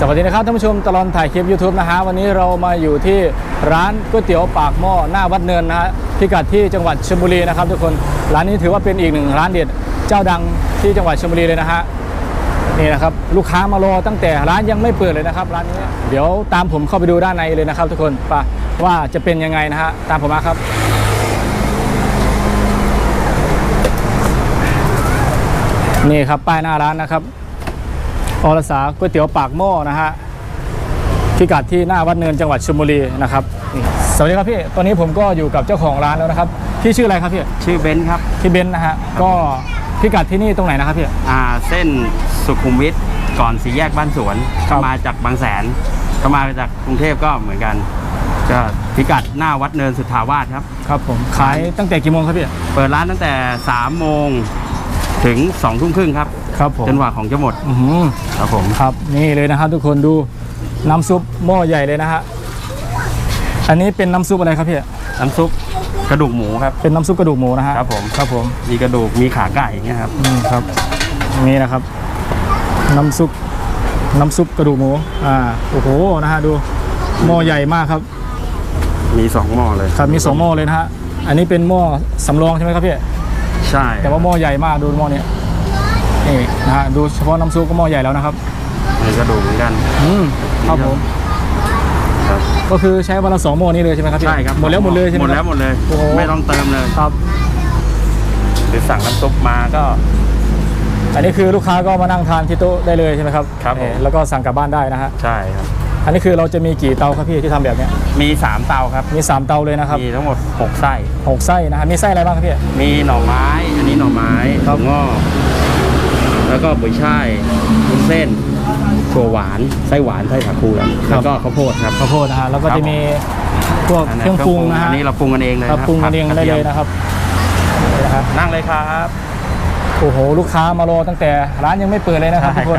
สวัสดีนะครับท่านผู้ชมตลอดถ่ายคลิป YouTube นะฮะวันนี้เรามาอยู่ที่ร้านก๋วยเตี๋ยวปากหม้อหน้าวัดเนินนะฮะพิกัดที่จังหวัดชลบุรีนะครับทุกคนร้านนี้ถือว่าเป็นอีกหนึ่งร้านเด็ดเจ้าดังที่จังหวัดชลบุรีเลยนะฮะนี่นะครับลูกค้ามารอตั้งแต่ร้านยังไม่เปิดเลยนะครับร้านนี้เดี๋ยวตามผมเข้าไปดูด้านในเลยนะครับ ทุกคนไปว่าจะเป็นยังไงนะฮะตามผมมาครับนี่ครับป้ายหน้าร้านนะครับ อรสาก๋วยเตี๋ยวปากหม้อนะฮะพิกัดที่หน้าวัดเนินจังหวัดชลบุรีนะครับนี่สวัสดีครับพี่ตอนนี้ผมก็อยู่กับเจ้าของร้านแล้วนะครับพี่ชื่ออะไรครับพี่ชื่อเบนซ์ครับพี่เบนซ์นะฮะก็พิกัดที่นี่ตรงไหนนะครับพี่อ่าเส้นสุขุมวิทก่อนสี่แยกบ้านสวนครับมาจากบางแสนถ้ามาจากกรุงเทพก็เหมือนกันก็พิกัดหน้าวัดเนินสุทธาวาสครับครับผมขายตั้งแต่กี่โมงครับพี่เปิดร้านตั้งแต่3โมงถึง2ทุ่มครึ่งครับ ครับผม จนกว่าของจะหมดอื้อหือครับผมครับนี่เลยนะครับทุกคนดูน้ำซุปหม้อใหญ่เลยนะฮะอันนี้เป็นน้ำซุปอะไรครับพี่น้ำซุปกระดูกหมูครับ เป็นน้ำซุปกระดูกหมูนะฮะครับผม ครับผมมีกระดูกมีขาไก่อย่างเงี้ยครับนี่ครับนี่นะครับ น้ำซุปน้ำซุปกระดูกหมูอ่าโอ้โหนะฮะดูหม้อใหญ่มากครับ มีสองหม้อเลยครับมีสองหม้อเลยนะฮะอันนี้เป็นหม้อสำรองใช่ไหมครับพี่ใช่แต่ว่าหม้อใหญ่มากดูหม้อเนี้ย นี่นะฮะดูเฉพาะน้ำซุปก็หม้อใหญ่แล้วนะครับมีกระดูกเหมือนกัน อืมครับผมครับก็คือใช้วันละสองหม้อนี้เลยใช่ไหมครับพี่ใช่ครับหมดแล้วหมดเลยใช่ไหมหมดคแล้รัวบหมดเลย โอ้โหไม่ต้องเติมเลยครับ หรือสั่งน้ำซุปมาก็ อันนี้คือลูกค้าก็มานั่งทานที่โต๊ะได้เลยใช่ไหมครับครับผมนี่แล้วก็สั่งกลับบ้านได้นะฮะใช่ครับ อันนี้คือเราจะมีกี่เตาครับพี่ที่ทำแบบเนี้ยมี 3 เตาครับ มีสามเตาเลยนะครับมีทั้งหมด 6 ไส้ หกไส้นะฮะมีไส้อะไรบ้างครับพี่ มีหน่อไม้ อันนี้หน่อไม้ครับถั่วงอก แล้วก็บุยช่ายวุ้นเส้นถั่วหวานไส้หวานไส้สาคูครับ แล้วก็ข้าวโพดครับ ข้าวโพดนะฮะแล้วก็ครับจะมีพวกเครื่องปรุงนะฮะอันนี้เราปรุงกันเองเลยครับปรุงกันเองผัได้ทีเลยนะครับนี่นะครับ นั่งเลยครับโอ้โหลูกค้ามารอตั้งแต่ร้านยังไม่เปิดเลยนะครับทุกคน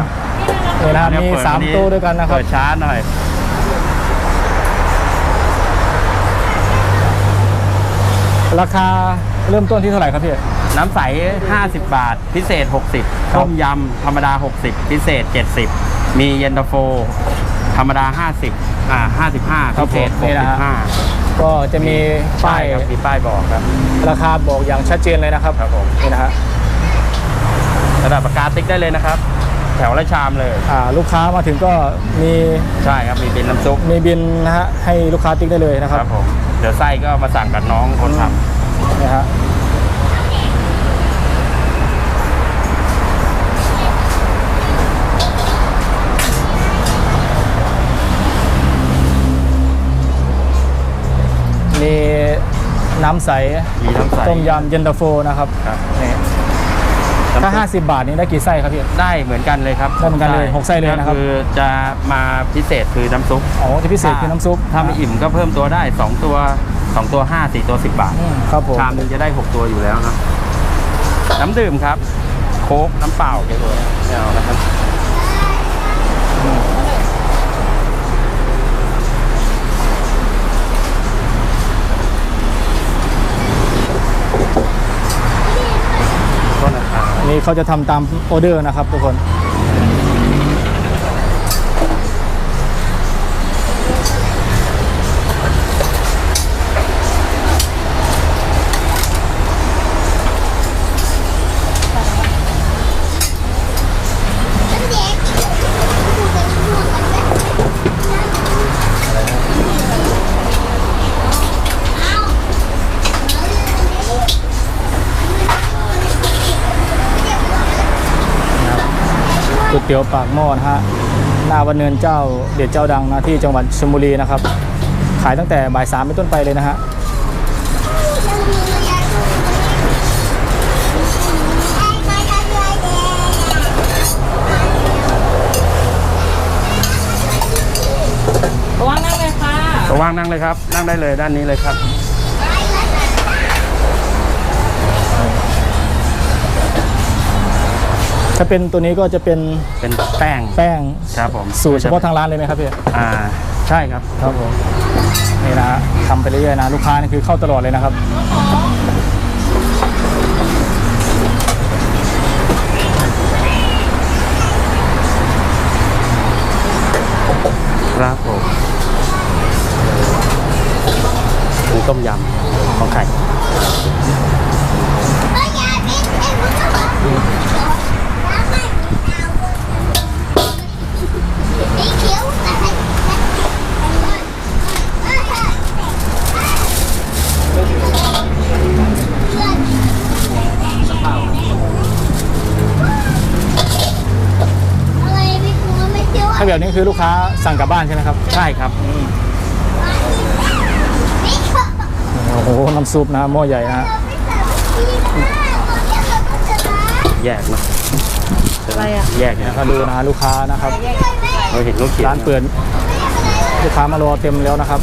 ใช่ครับนี่นะครับเดี๋ยวมีเปิดสามวันนี้โต๊ะด้วยกันนะครับเปิดช้าหน่อย ราคาเริ่มต้นที่เท่าไหร่ครับพี่ น้ำใส 50 บาท พิเศษ 60 ต้มยำธรรมดา 60 พิเศษ 70 มีเย็นตาโฟ ธรรมดา 50 อ่า 55ครับพิเศษผมนี่นะฮะ65 ก็จะมีป้ายครับมีป้ายบอกครับ ราคาบอกอย่างชัดเจนเลยนะครับครับผมนี่นะฮะระดับปากกาติ๊กได้เลยนะครับ แถวละชามเลยอ่าลูกค้ามาถึงก็มีใช่ครับมีเป็นน้ำซุปมีบินนะฮะให้ลูกค้าติ๊กได้เลยนะคครับรับผม เดี๋ยวไส้ก็มาสั่งกับน้องคนทนี่ฮะมีน้ำใสำมีทั้งใส่ต้มยำเย็นตาโฟนะครับครับนี่ ถ้า 50 บาทนี้ได้กี่ไส้ครับพี่ ได้เหมือนกันเลยครับได้เหมือนกันเลยหกไส้เลยนะครับ คือจะมาพิเศษคือน้ำซุปอ๋อที่พิเศษคือน้ำซุปถ้าไม่อิ่มก็เพิ่มตัวได้ 2 ตัว 2 ตัว 5 4 ตัว 10 บาทอืมครับผมชามหนึงจะได้ 6 ตัวอยู่แล้วนะน้ำดื่มครับ โค้กน้ำเปล่าเกี่ยวกับไม่เอานะครับ เขาจะทำตามออเดอร์นะครับทุกคน ก๋วยเตี๋ยวปากหม้อนะฮะหน้าวันเนินเจ้าเด็ดเจ้าดังนะที่จังหวัดชลบุรีนะครับ ขายตั้งแต่บ่ายสามเป็นต้นไปเลยนะฮะระวังนั่งเลยค่ะระว่างนั่งเลยครับ นั่งได้เลยด้านนี้เลยครับ ถ้าเป็นตัวนี้ก็จะเป็นเป็นแป้งแป้งครับผมสูตรเฉพาะทางร้านเลยไหมครับพี่อ่าใช่ครับครับผมนี่นะฮะทำไปเรื่อยๆนะลูกค้านี่คือเข้าตลอดเลยนะครับครับผมมีต้มยำของไข่ แบบนี้คือลูกค้าสั่งกลับบ้านใช่ไหมครับ ใช่ครับไม่เชื่อโอ้โห น้ำซุปนะหม้อใหญ่นะฮะแยกเนอะอะไรอะ แยกเนี่ยมาดูนะฮะลูกค้านะครับ เราเห็นเขาเขียนร้านเปิดลูกค้ามารอเต็มแล้วนะครับ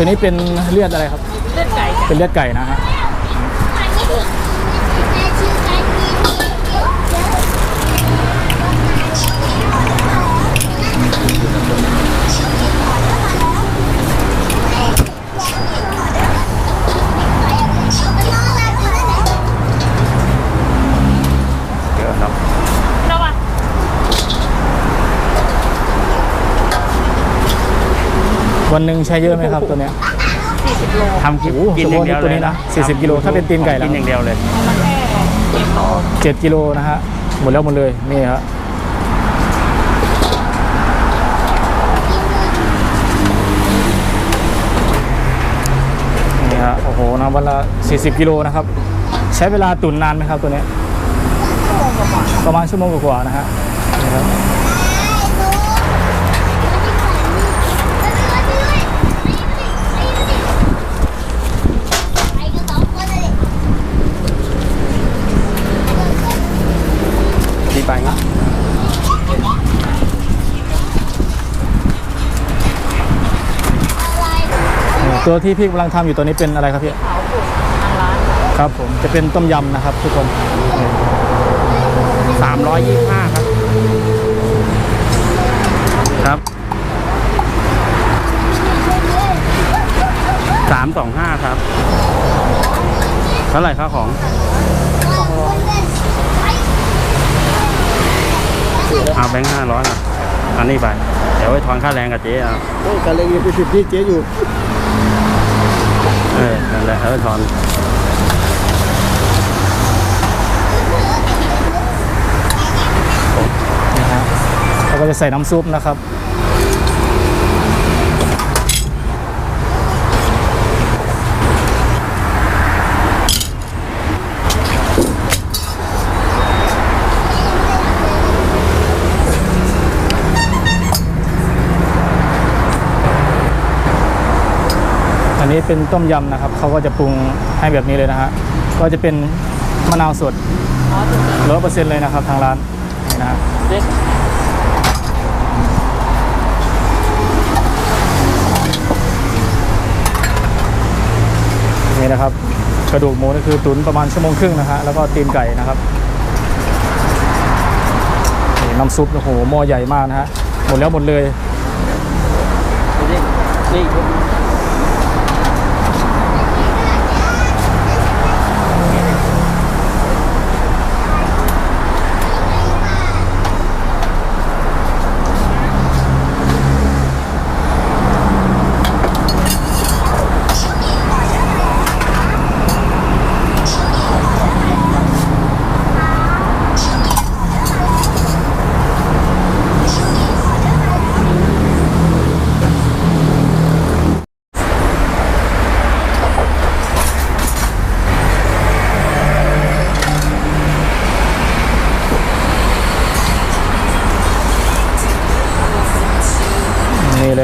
ตัวนี้เป็นเลือดอะไรครับ เลือดไก่จ้ะเป็นเลือดไก่นะฮะ วันหนึ่งใช้เยอะไหมครับตัวเนี้ยสี่สิบโลทำกินโอ้โหกินอย่างเดียวตัวเลนี้ยนะนะ40กิโลถ้าเป็นตีนไก่แล้วกินอย่างเดียวเลยเอามาแค่เจ็ดโลเจ็ดกิโลนะฮะหมดแล้วหมดเลยนี่ฮะนี่ฮะโอ้โหนะวันละ 40กิโลนะครับ ใช้เวลาตุ๋นนานไหมครับตัวเนี้ยประมาณชั่วโมงกว่าๆนะฮะนี่ครับ ตัวที่พี่กำลังทำอยู่ตัวนี้เป็นอะไรครับพี่ขาวบุกทางร้านครับผมจะเป็นต้มยำนะครับ ทุกคนสามร้อยยี่สิบห้าครับ ครับสามสองห้าครับเท่าไหร่ครับของ เอาแบงค์ห้าร้อยอะอันนี้ไป เดี๋ยวไว้ทอนค่าแรงกับเจ๊เอาโอ้การเล่นไปสิบที่เจ๊อยู่ เออนั่นแหละเอาไว้ทอนนะฮะเราก็จะใส่น้ำซุปนะครับ นนี้เป็นต้มยำนะครับเขาก็จะปรุงให้แบบนี้เลยนะฮะก็จะเป็นมะนาวสดร้อยเปอร์เซ็นต์เลยนะครับทางร้านนี่นะฮะนี่นะครับกระดูกหมูนี่คือตุ๋นประมาณชั่วโมงครึ่งนะฮะแล้วก็ตีนไก่นะครับนี่น้ำซุปโอ้โหหม้อใหญ่มากนะฮะหมดแล้วหมดเลยนี่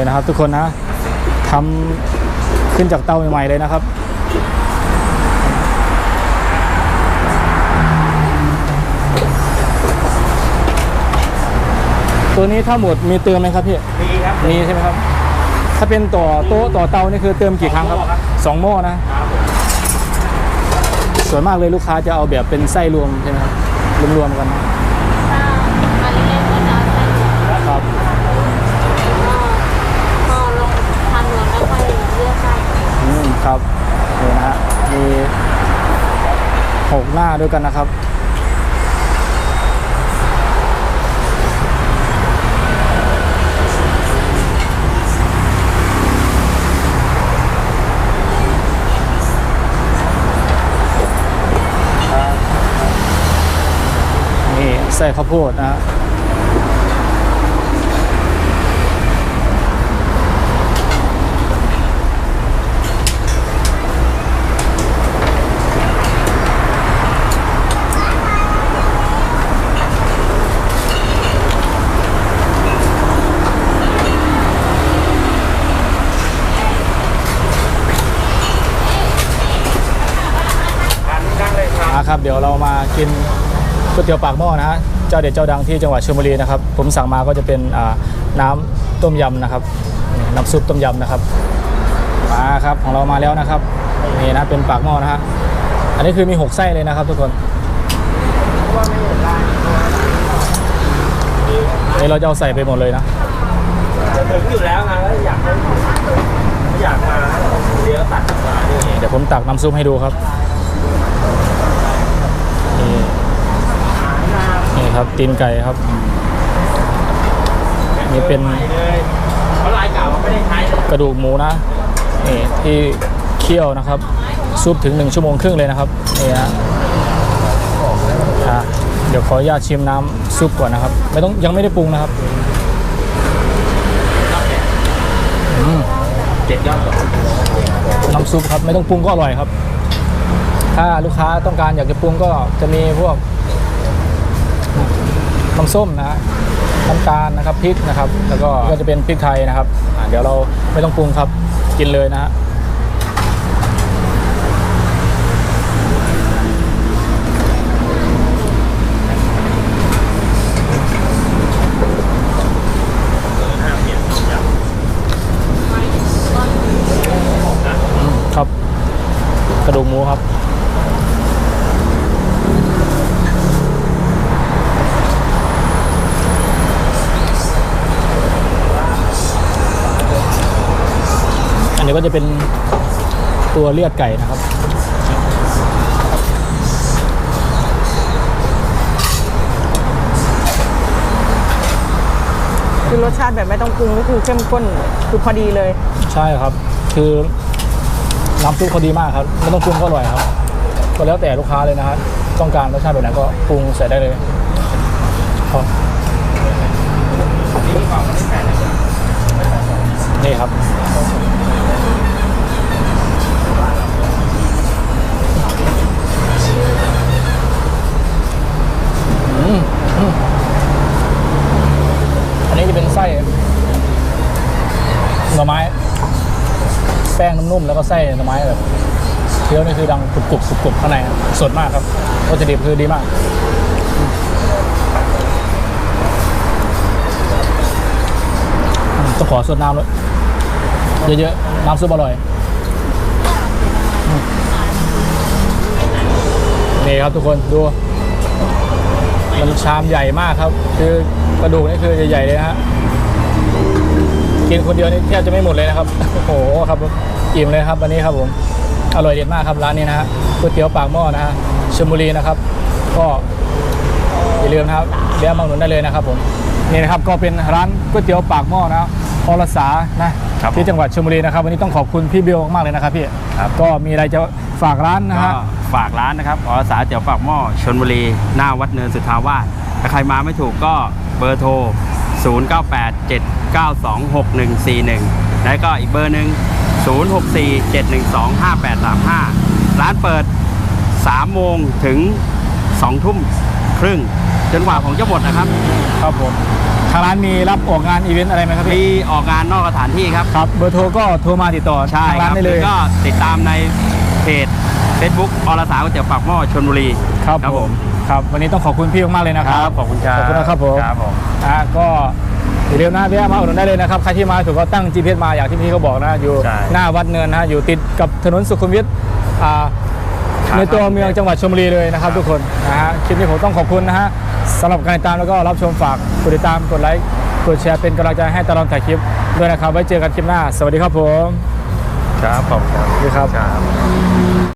เลยนะครับ ทุกคนนะทำขึ้นจากเตาใหม่ๆเลยนะครับตัวนี้ถ้าหมดมีเติมไหมครับพี่มีครับ มีใช่ไหมครับ ถ้าเป็นต่อโต๊ะต่อเตานี่คือเติมกี่ครั้งครับสองหม้อนะครับผมส่วนมากเลยลูกค้าจะเอาแบบเป็นไส้รวมใช่ไหมครับรวมๆกันนะ ถ้ามาเล็กๆก็จะเอาใส่ถุง ครับ พอลงทานรวมแล้วค่อยเลือกไส้ อืมครับนี่นะฮะมีหกหน้า ด้วยกันนะครับ นี่ใส่ข้าวโพดนะฮะ นั่งเลยครับ อะครับ เดี๋ยวเรามากินก๋วยเตี๋ยวปากหม้อนะฮะเจ้าเด็ดเจ้าดังที่จังหวัดชลบุรีนะครับ ผมสั่งมาก็จะเป็นน้ำต้มยำนะครับน้ำซุปต้มยำนะครับมาครับของเรามาแล้วนะครับนี่นะเป็นปากหม้อนะฮะอันนี้คือมีหกไส้เลยนะครับทุกคนนี่เราจะเอาใส่ไปหมดเลยนะถึงอยู่แล้วนะอยากอยากมาเดี๋ยวตัดมาเดี๋ยวผมตักน้ำซุปให้ดูครับ นี่นี่ครับตีนไก่ครับนี่เป็นเลยเพราะลายเก่าไม่ได้ใช้เลยกระดูกหมูนะนี่ที่เคี่ยวนะครับ ซุปถึง1ชั่วโมงครึ่งเลยนะครับนี่ฮะอะเดี๋ยวขออนุญาตชิมน้ำซุปก่อนนะครับ ไม่ต้องยังไม่ได้ปรุงนะครับอืมเจ็ดยอดก่อนน้ำซุปครับ ไม่ต้องปรุงก็อร่อยครับ ถ้าลูกค้าต้องการอยากจะปรุงก็จะมีพวกน้ำส้มนะน้ำตาลนะครับพริกนะครับ แล้วก็ก็จะเป็นพริกไทยนะครับเดี๋ยวเราไม่ต้องปรุงครับกินเลยนะฮะครับ กระดูกหมูครับ นนี้ก็จะเป็นตัวเลือดไก่นะครับ คือรสชาติแบบไม่ต้องปรุงก็คือเข้มข้นคือพอดีเลย ใช่ครับ คือน้ำซุปเขาดีมากครับไม่ต้องปรุงก็อร่อยครับก็แล้วแต่ลูกค้าเลยนะครับต้องการรสชาติแบบไหนก็ปรุงใส่ได้เลยครับนี่ครับ แล้วก็ไส้หน่อไม้แบบเคี้ยวนี่คือดังกรุบๆกรุบๆข้างในครับสดมากครับวัตถุดิบคือดีมากต้องขอสดน้ำด้วยเยอะๆน้ำซุปอร่อยนี่ครับทุกคนดูมันชามใหญ่มากครับ คือกระดูกนี่คือใหญ่ๆเลยฮะกินคนเดียวนี่แทบจะไม่หมดเลยนะครับ โอ้โหครับ อิ่มเลยครับวันนี้ครับผมอร่อยเด็ดมากครับร้านนี้นะฮะก๋วยเตี๋ยวปากหม้อนะฮะชลบุรีนะครับ ก็อย่าลืมนะครับเดี๋ยวมาอุดหนุนได้เลยนะครับผมนี่นะครับก็เป็นร้านก๋วยเตี๋ยวปากหม้อนะพรสานะที่จังหวัดชลบุรีนะครับ วันนี้ต้องขอบคุณพี่เบลมากๆเลยนะครับพี่ครับก็มีอะไรจะฝากร้านนะก็ฮะฝากร้านนะครับอสาเตี๋ยวปากหม้อชนบุรีหน้าวัดเนินสุทธาวาสถ้าใครมาไม่ถูกก็เบอร์โทร 0987926141 แล้วก็อีกเบอร์หนึ่ง 0647125835 ร้านเปิด 3 โมงถึง 2 ทุ่มครึ่ง จนกว่าของจะหมดนะครับ ครับผมทางร้านมีรับออกงานอีเวนต์อะไรไหมครับมีพี่ ออกงานนอกสถานที่ครับครับเบอร์โทรก็โทรมาติดต่อใช่ทางคร้ารันบได้เลยแล้วก็ติดตามในเพจ Facebook อรสาก๋วยเตี๋ยวปากหม้อชนบุรี ครับผม ครับ วันนี้ต้องขอบคุณพี่มากๆเลยนะคครัรับบขอบคุณครับ ขอบคุณนะครับผม ครับผม อะก็ อย่าลืมนะแวะมาอุดหนุนได้เลยนะครับใครที่มาถูกก็ตั้ง GPS มาอย่างที่พี่เขาบอกนะ อยู่ใช่ หน้าวัดเนินนะอยู่ติดกับถนนสุขุมวิทอ่าครับในตัวเมืองจังหวัดชลบุรีเลยนะครับ ทุกคนนะฮะคลิปนี้ผมต้องขอบคุณนะฮะสำหรับการติดตามแล้วก็รับชมฝากกดติดตามกดไลค์กดแชร์เป็นกำลังใจให้ตลอดถ่ายคลิปด้วยนะครับ ไว้เจอกันคลิปหน้า สวัสดีครับผม ครับขอบคุณครับ สวัสดีครับ ครับ